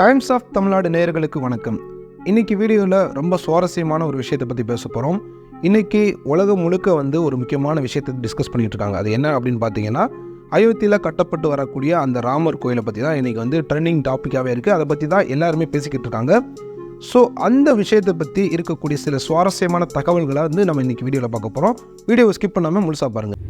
Times of Tamil Nadu நேயர்களுக்கு வணக்கம். இன்னைக்கு வீடியோவில் ரொம்ப சுவாரஸ்யமான ஒரு விஷயத்தை பற்றி பேச போகிறோம் இன்னைக்கு உலகம் முழுக்க வந்து ஒரு முக்கியமான விஷயத்தை டிஸ்கஸ் பண்ணிட்டு இருக்காங்க. அது என்ன அப்படின்னு பார்த்தீங்கன்னா அயோத்தியில் கட்டப்பட்டு வரக்கூடிய அந்த ராமர் கோயிலை பற்றி தான் இன்னைக்கு வந்து ட்ரெண்டிங் டாப்பிக்காகவே இருக்குது அதை பற்றி தான் எல்லாருமே பேசிக்கிட்டு இருக்காங்க. ஸோ அந்த விஷயத்தை பற்றி இருக்கக்கூடிய சில சுவாரஸ்யமான தகவல்களை வந்து நம்ம இன்னைக்கு வீடியோவில் பார்க்க போகிறோம் வீடியோவை ஸ்கிப் பண்ணாமல் முழுசாக பாருங்கள்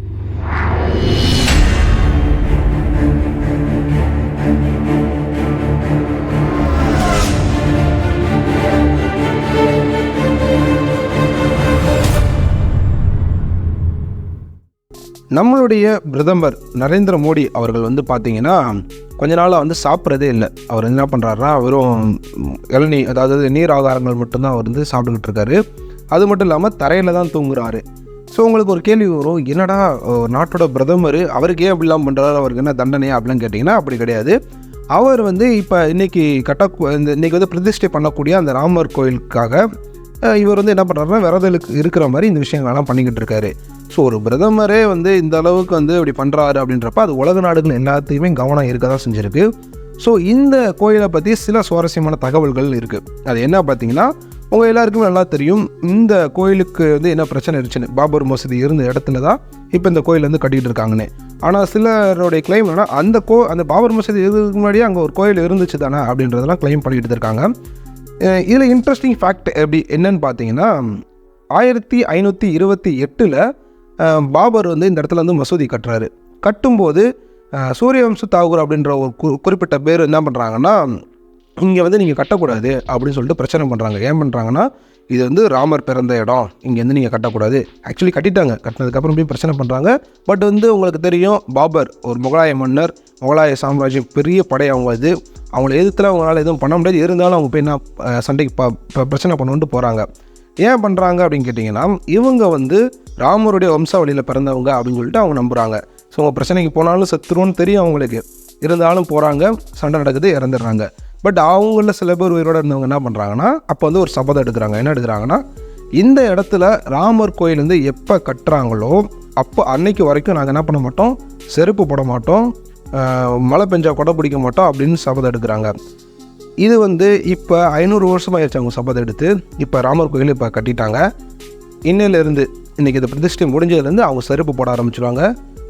நம்மளுடைய பிரதமர் நரேந்திர மோடி அவர்கள் வந்து பார்த்தீங்கன்னா கொஞ்ச நாளாக வந்து சாப்பிட்றதே இல்லை. அவர் என்ன பண்ணுறாருனா வெறும் இளநீ அதாவது நீர் ஆகாரங்கள் மட்டும்தான் அவர் வந்து சாப்பிட்டுக்கிட்டு இருக்காரு. அது மட்டும் இல்லாமல் தரையில் தான் தூங்குறாரு. ஸோ உங்களுக்கு ஒரு கேள்வி வரும் என்னடா ஒரு நாட்டோட பிரதமர் அவருக்கு ஏன் அப்படிலாம் பண்ணுறாரு அவருக்கு என்ன தண்டனையா அப்படிலாம் கேட்டிங்கன்னா அப்படி கிடையாது. அவர் வந்து இப்போ இன்றைக்கி கட்ட இந்த இன்றைக்கி வந்து பிரதிஷ்டை பண்ணக்கூடிய அந்த ராமர் கோயிலுக்காக இவர் வந்து என்ன பண்ணுறாருன்னா விரதலுக்கு இருக்கிற மாதிரி இந்த விஷயங்கள்லாம் பண்ணிக்கிட்டு இருக்காரு. ஸோ ஒரு பிரதமரே வந்து இந்த அளவுக்கு வந்து இப்படி பண்ணுறாரு அப்படின்றப்ப அது உலக நாடுகள் எல்லாத்தையுமே கவனம் இருக்க தான் செஞ்சுருக்கு. ஸோ இந்த கோயிலை பற்றி சில சுவாரஸ்யமான தகவல்கள் இருக்குது அது என்ன பார்த்தீங்கன்னா உங்கள் எல்லாருக்குமே நல்லா தெரியும் இந்த கோயிலுக்கு வந்து என்ன பிரச்சனை இருந்துச்சுன்னு. பாபர் மசூதி இருந்த இடத்துல தான் இப்போ இந்த கோயில் வந்து கட்டிகிட்டு இருக்காங்கன்னு. ஆனால் சிலருடைய கிளைம் என்னன்னா அந்த கோ அந்த பாபர் மசூதி இருக்கிறதுக்கு முன்னாடியே அங்கே ஒரு கோயில் இருந்துச்சு தானே அப்படின்றதெல்லாம் கிளைம் பண்ணிட்டு இருக்காங்க. இதில் இன்ட்ரெஸ்டிங் ஃபேக்ட் எப்படி என்னன்னு பார்த்தீங்கன்னா ஆயிரத்தி ஐநூற்றி இருபத்தி எட்டில் பாபர் வந்து இந்த இடத்துல வந்து மசூதி கட்டுறாரு. கட்டும்போது சூரியவம்ச தாகூர் அப்படின்ற ஒரு கு குறிப்பிட்ட பேர் என்ன பண்ணுறாங்கன்னா இங்கே வந்து நீங்கள் கட்டக்கூடாது அப்படின்னு சொல்லிட்டு பிரச்சனை பண்ணுறாங்க ஏன் பண்ணுறாங்கன்னா இது வந்து ராமர் பிறந்த இடம். இங்கேருந்து நீங்கள் கட்டக்கூடாது. ஆக்சுவலி கட்டிட்டாங்க. கட்டினதுக்கப்புறம் போய் பிரச்சனை பண்ணுறாங்க பட் வந்து உங்களுக்கு தெரியும் பாபர் ஒரு முகலாய மன்னர். முகலாய சாம்ராஜ்யம் பெரிய படை அவங்க இது அவங்கள எதிர்த்துல அவங்களால எதுவும் பண்ண முடியாது. இருந்தாலும் அவங்க போய் என்ன சண்டைக்கு ப ப- பிரச்சனை பண்ணுன்ட்டு போகிறாங்க ஏன் பண்ணுறாங்க அப்படின்னு கேட்டிங்கன்னா இவங்க வந்து ராமருடைய வம்சாவளியில் பிறந்தவங்க அப்படின்னு சொல்லிட்டு அவங்க நம்புகிறாங்க ஸோ அவங்க பிரச்சனைக்கு போனாலும் செத்துருவோன்னு தெரியும் அவங்களுக்கு. இருந்தாலும் போகிறாங்க சண்டை நடக்குது இறந்துடுறாங்க. பட் அவங்கள சில பேர் உயிரோட இருந்தவங்க என்ன பண்ணுறாங்கன்னா அப்போ வந்து ஒரு சபதம் எடுக்கிறாங்க. என்ன எடுக்கிறாங்கன்னா இந்த இடத்துல ராமர் கோயில் வந்து எப்போ கட்டுறாங்களோ அப்போ அன்னைக்கு வரைக்கும் நாங்கள் என்ன பண்ண மாட்டோம் செருப்பு போட மாட்டோம் மழை பெஞ்சால் கொடை பிடிக்க மாட்டோம் அப்படின்னு சபதம் எடுக்கிறாங்க. இது வந்து இப்போ ஐநூறு வருஷமாக ஆயிடுச்சு அவங்க சபதம் எடுத்து. இப்போ ராமர் கோயில் இப்போ கட்டிட்டாங்க. இன்னையிலேருந்து இன்றைக்கி இந்த பிரதிஷ்டை முடிஞ்சதுலேருந்து அவங்க செருப்பு போட ஆரம்பிச்சிருவாங்க.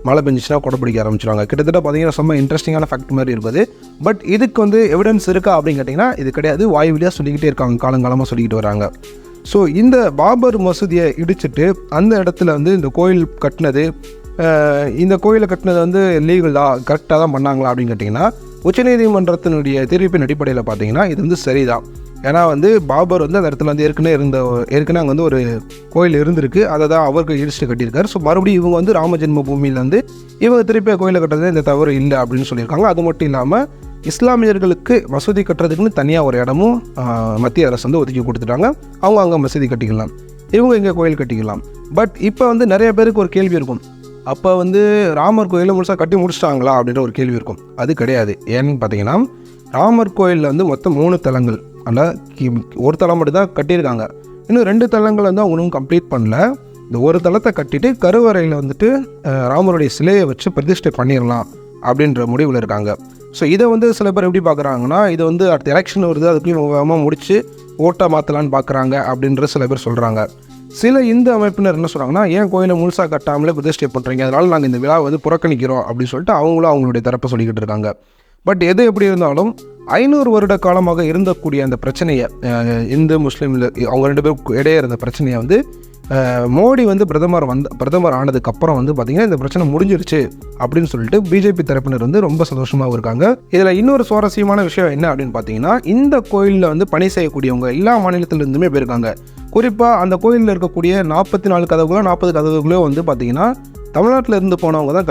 மழை பெஞ்சிச்சுன்னா கொடை பிடிக்க ஆரம்பிச்சிருவாங்க. கிட்டத்தட்ட பார்த்தீங்கன்னா ரொம்ப இன்ட்ரெஸ்டிங்கான ஃபேக்ட் மாதிரி இருக்குது பட் இதுக்கு வந்து எவிடன்ஸ் இருக்கா அப்படின்னு கேட்டிங்கன்னா இது கிடையாது. வாய் வழியாக சொல்லிக்கிட்டே இருக்காங்க. காலங்காலமாக சொல்லிக்கிட்டு வராங்க. ஸோ இந்த பாபர் மசூதியை இடிச்சிட்டு அந்த இடத்துல வந்து இந்த கோயில் கட்டினது இந்த கோயிலை கட்டினது வந்து லீகலா கரெக்டாக தான் பண்ணாங்களா அப்படின்னு கேட்டிங்கன்னா உச்சநீதிமன்றத்தினுடைய தீர்ப்பின் அடிப்படையில் பார்த்தீங்கன்னா இது வந்து சரிதான். ஏன்னா வந்து பாபர் வந்து அந்த இடத்துல வந்து ஏற்கனவே இருந்த ஏற்கனவே அங்கே வந்து ஒரு கோயில் இருந்திருக்கு. அதை தான் அவருக்கு இடிச்சுட்டு கட்டியிருக்காரு. ஸோ மறுபடியும் இவங்க வந்து ராம ஜென்ம பூமியிலேருந்து இவங்க திருப்பி கோயிலை கட்டுறது இந்த தவறு இல்லை அப்படின்னு சொல்லியிருக்காங்க. அது மட்டும் இல்லாமல் இஸ்லாமியர்களுக்கு மசூதி கட்டுறதுக்குன்னு தனியாக ஒரு இடமும் மத்திய அரசு வந்து ஒதுக்கி கொடுத்துட்டாங்க. அவங்க அங்கே மசூதி கட்டிக்கலாம். இவங்க இங்கே கோயில் கட்டிக்கலாம். பட் இப்போ வந்து நிறைய பேருக்கு ஒரு கேள்வி இருக்கும். அப்போ வந்து ராமர் கோயிலை முழுசாக கட்டி முடிச்சிட்டாங்களா அப்படின்ற ஒரு கேள்வி இருக்கும். அது கிடையாது. ஏன்னு பார்த்தீங்கன்னா ராமர் கோயிலில் வந்து மொத்தம் மூணு தலங்கள். ஆனால் கி- ஒரு தலம் மட்டும் தான் கட்டியிருக்காங்க. இன்னும் ரெண்டு தளங்கள் வந்து அவங்க இன்னும் கம்ப்ளீட் பண்ணல. இந்த ஒரு தளத்தை கட்டிட்டு கருவறையில் வந்துட்டு ராமருடைய சிலையை வச்சு பிரதிஷ்டை பண்ணிடலாம் அப்படின்ற முடிவில் இருக்காங்க. ஸோ இதை வந்து சில பேர் எப்படி பார்க்குறாங்கன்னா இது வந்து அடுத்த எலெக்ஷன் வருது அதுக்குள்ளேயும் வேகமாக முடிச்சு ஓட்டை மாற்றலான்னு பார்க்குறாங்க அப்படின்ற சில பேர் சொல்கிறாங்க சில இந்து அமைப்பினர் என்ன சொல்கிறாங்கன்னா ஏன் கோயிலை முழுசாக கட்டாமலே பிரதிஷ்டை பண்ணுறீங்க அதனால் நாங்கள் இந்த விழாவை வந்து புறக்கணிக்கிறோம் அப்படின்னு சொல்லிட்டு அவங்களும் அவங்களுடைய தரப்பை சொல்லிக்கிட்டு இருக்காங்க. பட் எது எப்படி இருந்தாலும் ஐநூறு வருட காலமாக இருந்தக்கூடிய அந்த பிரச்சனையை இந்து முஸ்லீமில் அவங்க ரெண்டு பேரும் இடையே இருந்த பிரச்சனையை வந்து மோடி வந்து பிரதமர் வந்த பிரதமர் ஆனதுக்கு அப்புறம் வந்து பார்த்திங்கன்னா இந்த பிரச்சனை முடிஞ்சிருச்சு அப்படின்னு சொல்லிட்டு பிஜேபி தரப்பினர் வந்து ரொம்ப சந்தோஷமாகவும் இருக்காங்க. இதில் இன்னொரு சுவாரஸ்யமான விஷயம் என்ன அப்படின்னு பார்த்தீங்கன்னா இந்த கோயிலில் வந்து பணி செய்யக்கூடியவங்க எல்லா மாநிலத்திலிருந்துமே போயிருக்காங்க. குறிப்பாக அந்த கோயிலில் இருக்கக்கூடிய நாற்பத்தி நாலு கதவுகளோ நாற்பது கதவுகளோ வந்து பார்த்திங்கன்னா தமிழ்நாட்டில் இருந்து போனவங்க தான்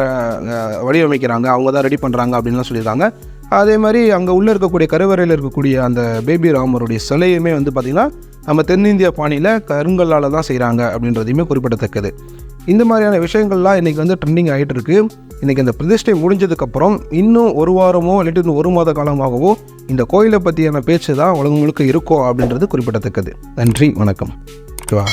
வடிவமைக்கிறாங்க. அவங்க தான் ரெடி பண்ணுறாங்க அப்படின்லாம் சொல்லியிருக்காங்க. அதே மாதிரி அங்கே உள்ளே இருக்கக்கூடிய கருவறையில் இருக்கக்கூடிய அந்த பேபி ராமருடைய சிலையுமே வந்து பார்த்திங்கன்னா நம்ம தென்னிந்திய பாணியில் கருங்கல்லால் தான் செய்கிறாங்க அப்படின்றதையுமே குறிப்பிடத்தக்கது. இந்த மாதிரியான விஷயங்கள்லாம் இன்றைக்கி வந்து ட்ரெண்டிங் ஆகிட்டு இருக்குது இன்றைக்கி இந்த பிரதிஷ்டை முடிஞ்சதுக்கப்புறம் இன்னும் ஒரு வாரமோ இல்லாட்டி இன்னும் ஒரு மாத காலமாகவோ இந்த கோயிலை பற்றியான பேச்சு தான் உலகம் முழுக்க இருக்கும் அப்படின்றது குறிப்பிடத்தக்கது. நன்றி வணக்கம். ஓகேவா?